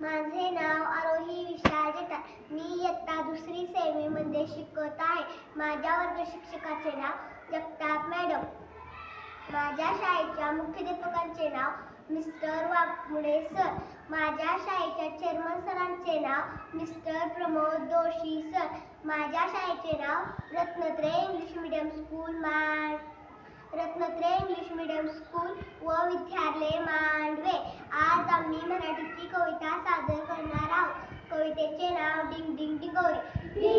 माझे नाव आरोही विशाल जटार मी इयत्ता दुसरी सेवेमध्ये शिकत आहे. माझ्या वर्ग शिक्षकाचे नाव जगताप मॅडम. माझ्या शाळेच्या मुख्याध्यापकांचे नाव मिस्टर वाघमुडे सर. माझ्या शाळेच्या चेअरमन सरांचे नाव मिस्टर प्रमोद जोशी सर. माझ्या शाळेचे नाव रत्नत्रे इंग्लिश मिडियम स्कूल मांड रत्नत्रय इंग्लिश मिडियम स्कूल व विद्यालय मांडवे. आज आम्ही मराठीची कविता सादर करणार आहोत. कवितेचे नाव डिंग डिंग डिंगोरी डिंग डिंग डिंगोरी